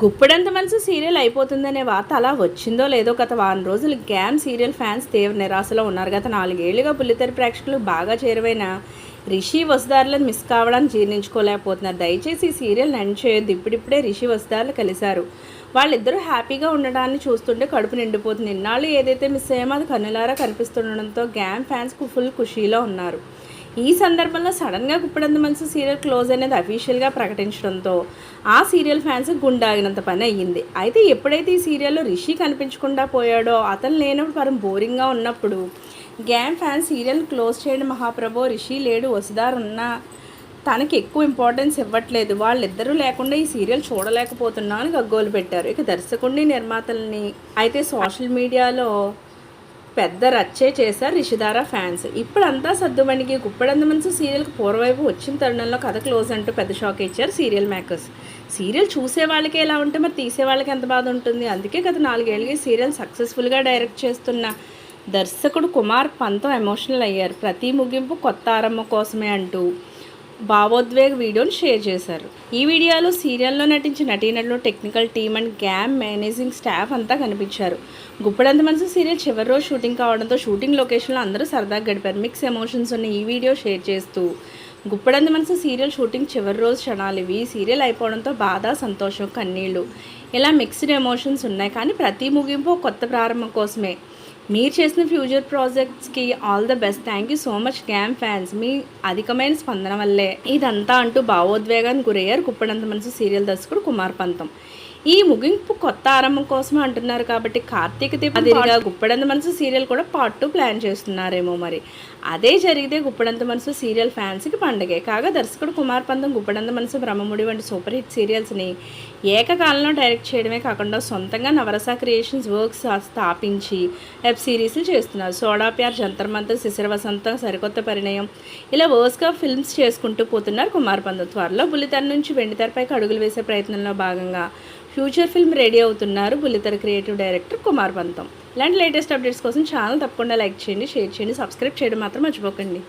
గుప్పెడంత మనసు సీరియల్ అయిపోతుందనే వార్త అలా వచ్చిందో లేదో గత వారం రోజులు గ్యామ్ సీరియల్ ఫ్యాన్స్ తీవ్ర నిరాశలో ఉన్నారు. గత నాలుగేళ్ళుగా బుల్లితెర ప్రేక్షకులు బాగా చేరువైన రిషి వసుదారులను మిస్ కావడానికి జీర్ణించుకోలేకపోతున్నారు. దయచేసి ఈ సీరియల్ ఎండ్ చేయొద్దు. ఇప్పుడిప్పుడే రిషి వసుదారులు కలిశారు. వాళ్ళిద్దరూ హ్యాపీగా ఉండడాన్ని చూస్తుంటే కడుపు నిండిపోతుంది. ఇన్నాళ్ళు ఏదైతే మిస్ అయ్యామో అది కన్నులారా కనిపిస్తుండడంతో గ్యామ్ ఫ్యాన్స్కు ఫుల్ ఖుషీలో ఉన్నారు. ఈ సందర్భంలో సడన్గా కుప్పడంత మనసు సీరియల్ క్లోజ్ అనేది అఫీషియల్గా ప్రకటించడంతో ఆ సీరియల్ ఫ్యాన్స్ గుండాగినంత పని అయ్యింది. అయితే ఎప్పుడైతే ఈ సీరియల్లో రిషి కనిపించకుండా పోయాడో అతను లేనప్పుడు పరం బోరింగ్గా ఉన్నప్పుడు గ్యామ్ ఫ్యాన్స్ సీరియల్ క్లోజ్ చేయడం మహాప్రభో రిషి లేడు వసుదార్ ఉన్న తనకి ఎక్కువ ఇంపార్టెన్స్ ఇవ్వట్లేదు. వాళ్ళిద్దరూ లేకుండా ఈ సీరియల్ చూడలేకపోతున్నా అని గగ్గోలు పెట్టారు. ఇక దర్శకుడిని నిర్మాతల్ని అయితే సోషల్ మీడియాలో పెద్ద రచ్చే చేశారు రిషిదారా ఫ్యాన్స్. ఇప్పుడంతా సర్దుమణికి గుప్పడంత మనసు సీరియల్కి పూర్వవైపు వచ్చిన తరుణంలో కథ క్లోజ్ అంటూ పెద్ద షాక్ ఇచ్చారు సీరియల్ మేకర్స్. సీరియల్ చూసే వాళ్ళకి ఎలా ఉంటే మరి తీసే వాళ్ళకి ఎంత బాధ ఉంటుంది? అందుకే గత నాలుగేళ్ళకి సీరియల్ సక్సెస్ఫుల్గా డైరెక్ట్ చేస్తున్న దర్శకుడు కుమార్ పంతం ఎమోషనల్ అయ్యారు. ప్రతి ముగింపు కొత్త ఆరంభం కోసమే అంటూ. భావోద్వేగ వీడియోలు షేర్ చేశారు. ఈ వీడియోలో సీరియల్లో నటించిన నటీనటులు టెక్నికల్ టీమ్ అండ్ గ్యామ్ మేనేజింగ్ స్టాఫ్ అంతా కనిపించారు. గుప్పడంత మనసు సీరియల్ చివరి రోజు షూటింగ్ కావడంతో షూటింగ్ లొకేషన్లో అందరూ సరదాగా గడిపారు. మిక్స్ ఎమోషన్స్ ఉన్న ఈ వీడియో షేర్ చేస్తూ గుప్పడంత మనసు సీరియల్ షూటింగ్ చివరి రోజు క్షణాలు ఇవి. సీరియల్ అయిపోవడంతో బాధ సంతోషం కన్నీళ్ళు ఇలా మిక్స్డ్ ఎమోషన్స్ ఉన్నాయి. కానీ ప్రతి ముగింపు కొత్త ప్రారంభం కోసమే. మీరు చేసిన future ప్రాజెక్ట్స్కి all the best. Thank you so much game fans మీ అధికమైన స్పందన వల్లే. ఇదంతా అంటూ భావోద్వేగానికి గురయ్యారు కుప్పడంత మనసు సీరియల్ దర్శకుడు కుమార్ పంతం. ఈ ముగింపు కొత్త ఆరంభం కోసం అంటున్నారు కాబట్టి కార్తీక దీపదిగా గుప్పడంత మనసు సీరియల్ కూడా పార్ట్ టూ ప్లాన్ చేస్తున్నారేమో మరి. అదే జరిగితే గుప్పడంత మనసు సీరియల్ ఫ్యాన్స్కి పండగే. కాగా దర్శకుడు కుమార్ పంతం గుప్పడంత మనసు బ్రహ్మముడి వంటి సూపర్ హిట్ సీరియల్స్ని ఏకకాలంలో డైరెక్ట్ చేయడమే కాకుండా సొంతంగా నవరస క్రియేషన్స్ వర్క్స్ స్థాపించి వెబ్ సిరీస్లు చేస్తున్నారు. సోడా ప్యార్ జంతర్ మంతర్ శిశిర వసంతం సరికొత్త పరిణయం. ఇలా వర్స్గా ఫిల్మ్స్ చేసుకుంటూ పోతున్నారు కుమార్ పంత త్వరలో. బుల్లితెర నుంచి వెండితెరపైకి అడుగులు వేసే ప్రయత్నంలో భాగంగా ఫ్యూచర్ ఫిల్మ్ రెడీ అవుతున్నారు బుల్లితెర క్రియేటివ్ డైరెక్టర్ కుమార్ పంతం. ఇలాంటి లేటెస్ట్ అప్డేట్స్ కోసం ఛానల్ తప్పకుండా లైక్ చేయండి షేర్ చేయండి సబ్స్క్రైబ్ చేయడం మాత్రం మర్చిపోకండి.